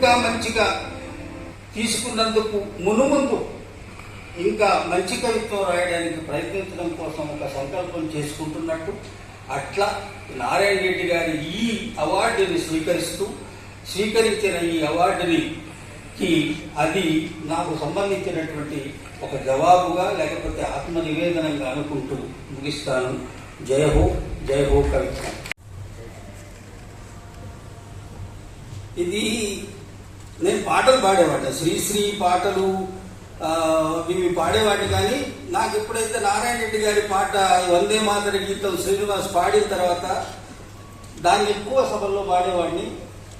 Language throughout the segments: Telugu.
ఇంకా మంచిగా తీసుకున్నందుకు మునుముందు ఇంకా మంచి కవిత్వం రాయడానికి ప్రయత్నించడం కోసం ఒక సంకల్పం చేసుకుంటున్నట్టు అట్లా నారాయణ రెడ్డి గారి ఈ అవార్డుని స్వీకరిస్తూ స్వీకరించిన ఈ అవార్డుని కి అది నాకు సంబంధించినటువంటి ఒక జవాబుగా లేకపోతే ఆత్మ నివేదనంగా అనుకుంటూ ముగిస్తాను. జయ హో జయ హో కవిత్వం ఇది నేను పాటలు పాడేవాడిని. శ్రీశ్రీ పాటలు ఇవి పాడేవాడిని కానీ నాకు ఎప్పుడైతే నారాయణ రెడ్డి గారి పాట వందే మాతర గీతం శ్రీనివాస్ పాడిన తర్వాత దాన్ని ఎక్కువ సభల్లో పాడేవాడిని.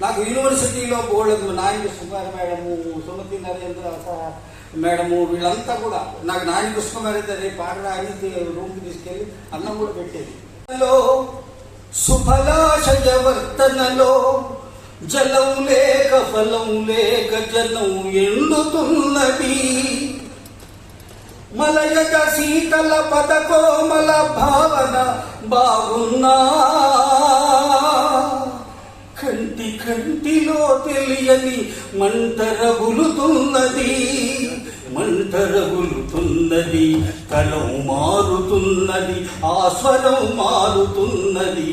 నాకు యూనివర్సిటీలో పోలేదు నాయన కృష్ణకుమార్ మేడము సుమతి నరేంద్ర మేడము వీళ్ళంతా కూడా నాకు నాయన కృష్ణకుమార్ రేపు పాడరా అని రూమ్కి తీసుకెళ్ళి అన్నం కూడా పెట్టేది. లో సుఫలాశయ వర్తనలో జలం లేక ఫలం లేక జనం ఎండుతున్నది. మలయక శీతల పదకోమల భావన బాగున్నా. కంటి కంటిలో తెలియని మంటరగులుతున్నది మంటరగులుతున్నది తలం మారుతున్నది ఆస్వరం మారుతున్నది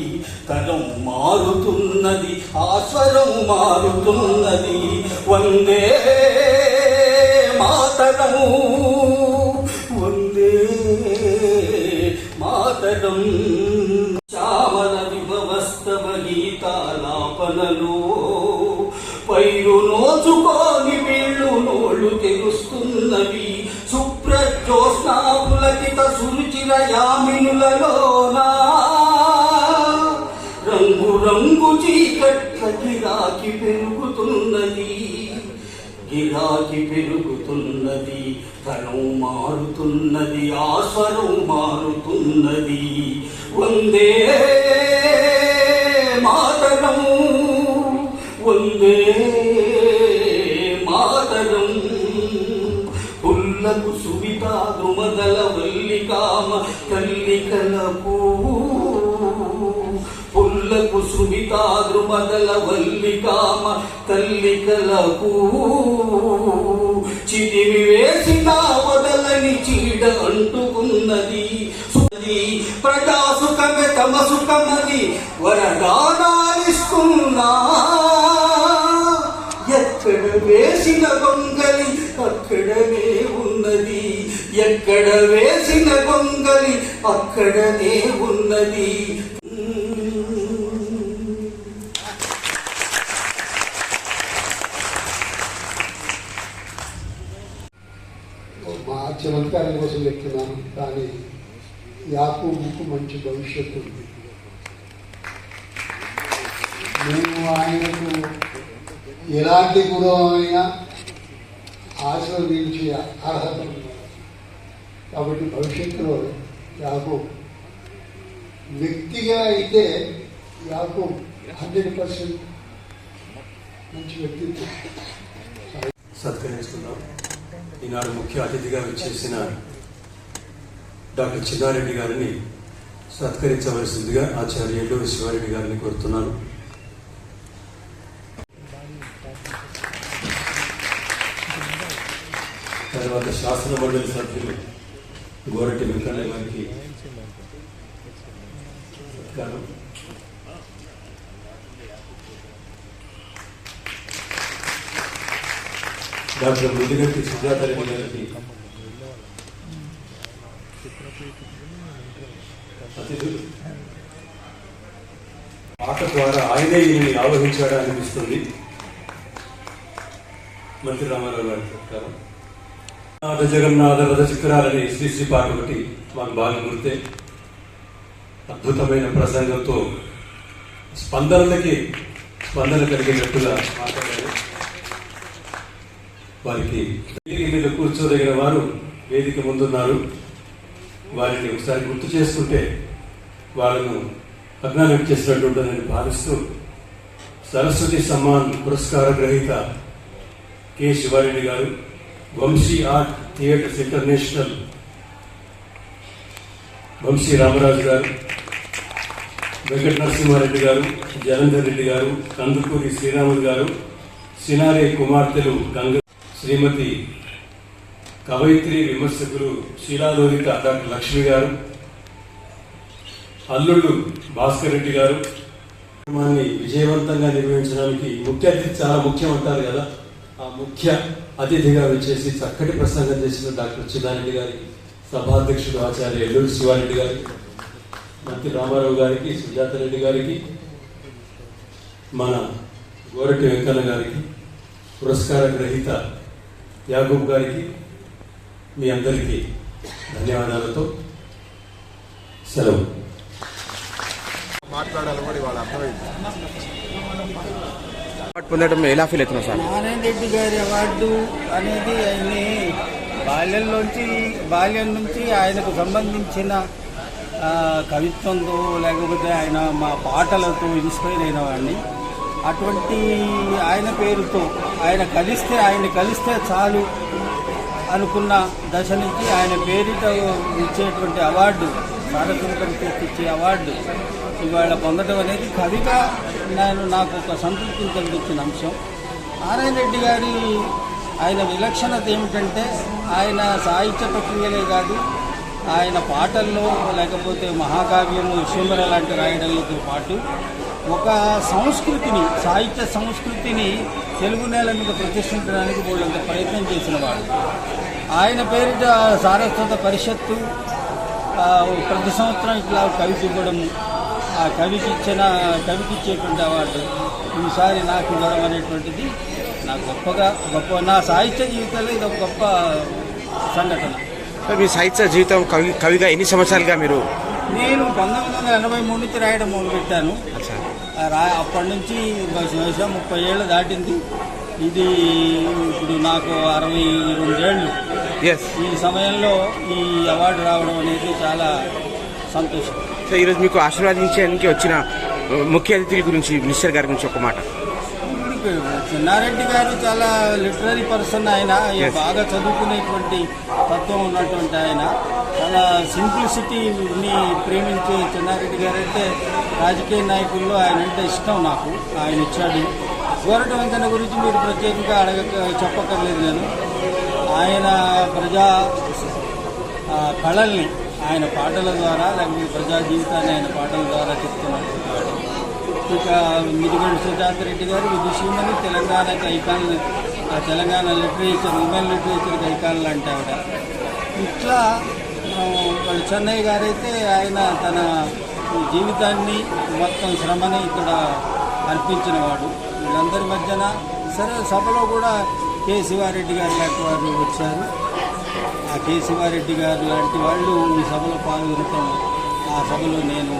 తలం మారుతున్నది ఆస్వరం మారుతున్నది. వందే మాతరము వందే మాతరం. సురుచిర యామినులలోనా రంగు రంగు చీకట్ల గిరాకి పెరుగుతున్నది. గిరాకి పెరుగుతున్నది. తనం మారుతున్నది. ఆసరం మారుతున్నది. వందే మాతరము. వందే కన్నులకు సువిత ద్రుమదల వల్లికామ కల్లికలకు పుల్లకు సువిత ద్రుమదల వల్లికామ కల్లికలకు చిదిమి వేసిన వదలని చీడ అంటుకున్నది. సుది ప్రజా సుఖమే తమ సుఖమది వరదానాలిస్తున్నా. ఎక్కడ వేసిన గొంగలి అక్కడనే ఉన్నది. ఎక్కడ వేసిన గొంగలి అక్కడనే ఉన్నది. మా చమత్కారం కోసం చెప్తున్నాను కానీ యాకూబుకు మంచి భవిష్యత్తు ఉంది. మేము ఆయనకు ఎలాంటి గురవమైనా ఆశీర్వదించే అర్హత. కాబట్టి భవిష్యత్తులో యాకు వ్యక్తిగా అయితే యాకు హండ్రెడ్ పర్సెంట్ మంచి వ్యక్తిత్వం. సత్కరిస్తున్నాం ఈనాడు ముఖ్య అతిథిగా విచ్చేసిన డాక్టర్ చిన్నారెడ్డి గారిని సత్కరించవలసిందిగా ఆచార్యుడు శివారెడ్డి గారిని కోరుతున్నాను. తర్వాత శాసన మండలి సభ్యులు గోరటి వెంకన్న గారికి సత్కారం డాక్టర్ ముదిగంటి సుజాతారెడ్డి గారికి అతిథులు. ఆట ద్వారా ఆయనే ఈయన్ని ఆవహించాడా అనిపిస్తుంది మంత్రి రామారావు గారి చెప్తారు నాథ జగన్నాథ రథ శిఖరాలని శ్రీశ్రీ శ్రీ పాట ఒకటి మాకు బాగా గుర్తే. అద్భుతమైన ప్రసంగంతో స్పందనలకి స్పందన కలిగినట్టుగా మాట్లాడారు. వారికి వేదిక మీద కూర్చోదగిన వారు వేదిక ముందున్నారు. వారిని ఒకసారి గుర్తు చేసుకుంటే వాళ్ళను అజ్ఞానం చేసినట్టు భావిస్తూ సరస్వతి సమ్మాన్ పురస్కార గ్రహీత K Sivareddy garu Vamsi art theatres international. Vamsi Ramaraju garu Venkata Narasimhareddy గారు జలంధర్ రెడ్డి గారు కందుకూరి శ్రీరాములు గారు సినారే కుమార్తెలు గంగ శ్రీమతి కవయిత్రి విమర్శకులు శిలాలోహిత డాక్టర్ లక్ష్మి గారు అల్లుడు భాస్కర్ రెడ్డి గారు. విజయవంతంగా నిర్వహించడానికి ముఖ్య అతిథి చాలా ముఖ్యం అంటారు కదా. ముఖ్య అతిథిగా వచ్చేసి చక్కటి ప్రసంగం చేసిన డాక్టర్ చిన్నారెడ్డి గారి సభాధ్యక్షుడు ఆచార్య ఎల్లూరు శివారెడ్డి గారికి మంత్రి రామారావు గారికి సుజాత రెడ్డి గారికి మన గోరటి వెంకన్న గారికి పురస్కార గ్రహీత యాగూబ్ గారికి మీ అందరికీ ధన్యవాదాలతో సెలవు. మాట్లాడాలి కూడా ఇవాళ అర్థమైంది. అవార్డు పొందడం ఎలా ఫీల్ అవుతున్నారు సార్? నారాయణ రెడ్డి గారి అవార్డు అనేది ఆయన్ని బాల్యంలోంచి బాల్యం నుంచి ఆయనకు సంబంధించిన కవిత్వంతో లేకపోతే ఆయన మా పాటలతో ఇన్స్పైర్ అయిన వాడిని అటువంటి ఆయన పేరుతో ఆయన కలిస్తే ఆయన కలిస్తే చాలు అనుకున్న దశ నుంచి ఆయన పేరిట ఇచ్చేటువంటి అవార్డు సారస్వతం ఇచ్చే అవార్డు. ఇవాళ పొందడం అనేది కవిగా నేను నాకు ఒక సంతృప్తిని కలిగించిన అంశం. నారాయణ రెడ్డి గారి ఆయన విలక్షణత ఏమిటంటే ఆయన సాహిత్య ప్రక్రియలే కాదు ఆయన పాటల్లో లేకపోతే మహాకావ్యము విశ్వంబర లాంటి రాయడంతో పాటు ఒక సంస్కృతిని సాహిత్య సంస్కృతిని తెలుగు నేల మీద ప్రతిష్ఠించడానికి వాళ్ళంత ప్రయత్నం చేసిన వాడు. ఆయన పేరిట సారస్వత పరిషత్తు ప్రతి సంవత్సరం ఇట్లా కవికి ఇవ్వడము ఆ కవికి ఇచ్చిన కవికి ఇచ్చేటువంటి అవార్డు ఈసారి నాకు ఇవ్వడం అనేటువంటిది నాకు గొప్పగా గొప్ప నా సాహిత్య జీవితంలో ఇది ఒక గొప్ప సంఘటన. మీ సాహిత్య జీవితం కవి కవిగా ఎన్ని సంవత్సరాలుగా మీరు? నేను పంతొమ్మిది వందల ఎనభై మూడు నుంచి రాయడం మొదలుపెట్టాను. రా అప్పటి నుంచి బహుశా ముప్పై ఏళ్ళు దాటింది. ఇది ఇప్పుడు నాకు అరవై రెండేళ్ళు ఈ సమయంలో ఈ అవార్డు రావడం అనేది చాలా సంతోషం. సో ఈరోజు మీకు ఆశీర్వాదించడానికి వచ్చిన ముఖ్య అతిథుల గురించి మినిస్టర్ గారి గురించి ఒక మాట. చిన్నారెడ్డి గారు చాలా లిటరరీ పర్సన్ ఆయన. బాగా చదువుకునేటువంటి తత్వం ఉన్నటువంటి ఆయన. చాలా సింప్లిసిటీని ప్రేమించే చిన్నారెడ్డి గారు అంటే రాజకీయ నాయకుల్లో ఆయన అంటే ఇష్టం నాకు. ఆయన ఇచ్చాడు. గోరట వెంకన్న గురించి మీరు ప్రత్యేకంగా అడగక చెప్పక్కర్లేదు నేను. ఆయన ప్రజా కళల్ని ఆయన పాటల ద్వారా లేకపోతే ప్రజా జీవితాన్ని ఆయన పాటల ద్వారా చెప్తున్నటువంటి ఇక మిదిగండి సుజాత రెడ్డి గారు విదుషీమని తెలంగాణకి ఐకాన్ ఆ తెలంగాణ లిటరేచర్ ఉమెన్ లిటరేచర్కి ఐకాన్ అంటే ఆవిడ ఇట్లా ఆ, వాళ్ళు చెన్నై గారైతే ఆయన తన జీవితాన్ని మొత్తం శ్రమని ఇక్కడ అర్పించిన వాడు. వీళ్ళందరి మధ్యన సరే సభలో కూడా కె శివారెడ్డి గారు లాంటి వారు వచ్చారు. ఆ కె శివారెడ్డి గారు లాంటి వాళ్ళు ఈ సభలో పాల్గొనటం ఆ సభలో నేను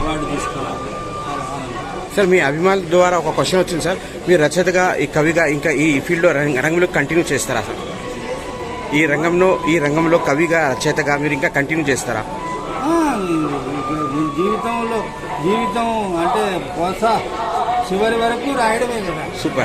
అవార్డు ఆనందం. సార్ మీ అభిమానుల ద్వారా ఒక క్వశ్చన్ వచ్చింది సార్. మీరు రచయితగా ఈ కవిగా ఇంకా ఈ ఫీల్డ్లో రంగ- రంగంలో కంటిన్యూ చేస్తారా సార్? ఈ రంగంలో ఈ రంగంలో కవిగా రచయితగా మీరు ఇంకా కంటిన్యూ చేస్తారా? జీవితంలో జీవితం అంటే బహుశా చివరి వరకు రాయడమే కదా. Super.